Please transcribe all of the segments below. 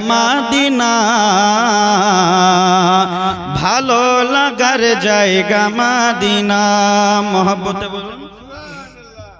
মাদিনা। ভালো লাগার জায়গা মাদিনা। মহব্বতে বলুন।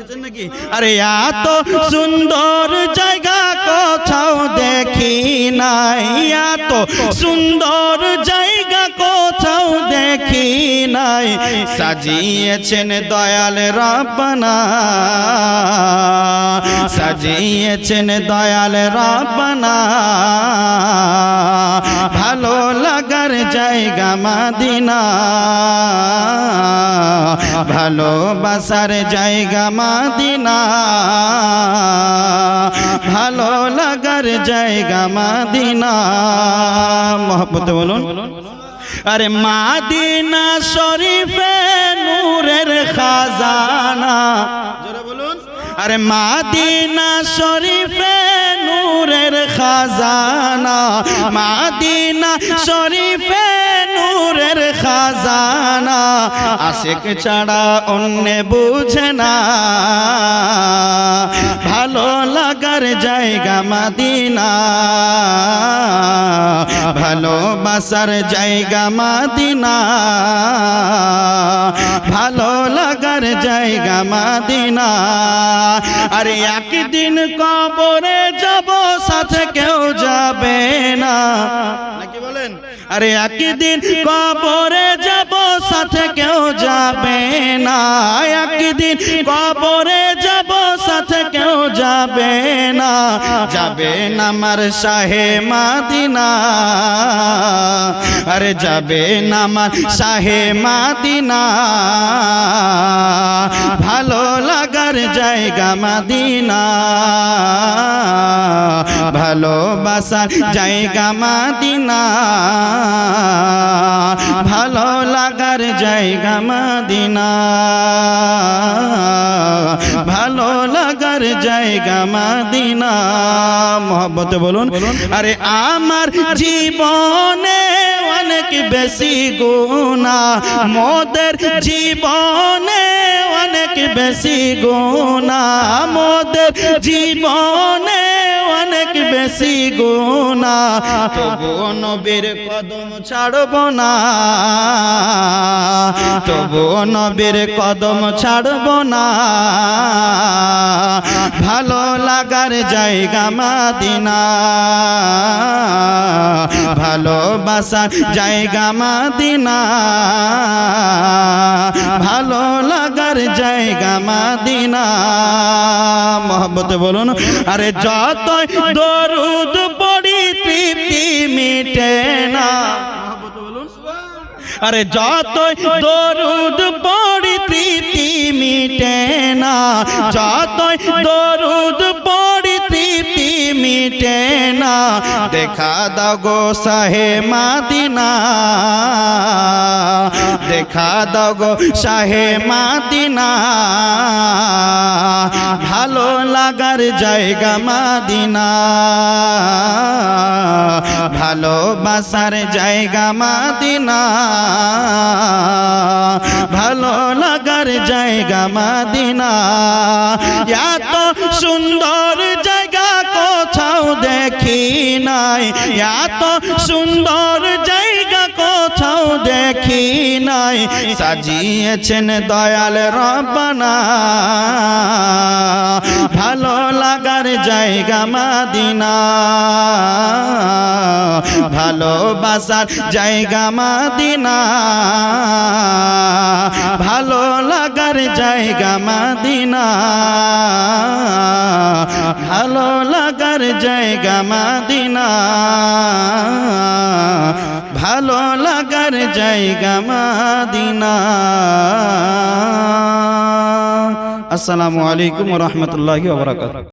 দেখেছেন নাকি? আরে এত সুন্দর জায়গা কোথাও দেখি নাই। এত সুন্দর জায়গা কোথাও দেখি নাই। সাজিয়েছেন দয়াল রাব্বানা। সাজিয়েছেন দয়াল রাব্বানা। ভালো লাগার জায়গা মাদিনা। ভালোবাসার জায়গা মাদিনা। ভালো লাগার জায়গা মাদিনা। মহব্বত বলুন। আরে মাদিনা শরীফে নূরের খাজানা। আরে মাদিনা শরীফে নূরের খাজানা মাদিনা শরীফে আশেক ছাড়া অন্য বুঝে না। ভালো লাগার জায়গা মাদিনা। ভালোবাসার জায়গা মাদিনা। ভালো লাগার জায়গা মাদিনা। আরে একদিন কবরে যাব, সাথে কেউ যাবে না। আরে একদিন কবরে যাব সাথে কেউ যাবে না। একদিন কবরে যাব যাবে না যাবে না আমার শাহে মাদিনা। আরে যাবে না আমার শাহে মাদিনা। ভালো লাগার জায়গা মাদিনা। ভালোবাসার জায়গা মাদিনা। ভালো লাগার জায়গা মাদিনা। লাগার জায়গা মাদিনা। মহব্বতে বলুন। আরে আমার জীবনে অনেক বেশি গোনা মোদের জীবনে অনেক বেশি গোনা মোদের জীবনে বেশি গোনা তবুও নবীর কদম ছাড়ব না। তবুও নবীর কদম ছাড়ব না। ভালো লাগার জায়গা মাদিনা। ভালোবাসার জায়গা মাদিনা। ভালো লাগার জায়গা মাদিনা। মহব্বত বলুন, আরে যত দরুদ পড়ি, তৃপ্তি মিটে না। আরে যত দরুদ পড়ি, তৃপ্তি মিটে না। যত দরুদ পড়ি, তৃপ্তি মিটে দেখা দাও গো সাহে মাদিনা। দেখা দাও গো সাহে মাদিনা। ভালো লাগার জায়গা মাদিনা। ভালোবাসার জায়গা মাদিনা। ভালো লাগার জায়গা মাদিনা। এত সুন্দর দেখি নাই। এত সুন্দর জায়গা কোথাও দেখি নাই। সাজিয়েছেন দয়াল রপনা ভালো লাগার জায়গা মাদিনা। ভালোবাসার জায়গা মাদিনা। ভালো লাগার জায়গা মাদিনা। ভালো লাগার জায়গা মাদিনা। ভালো লাগার জায়গা মাদিনা। আসসালামু আলাইকুম রহমতুল্লাহ বারকাত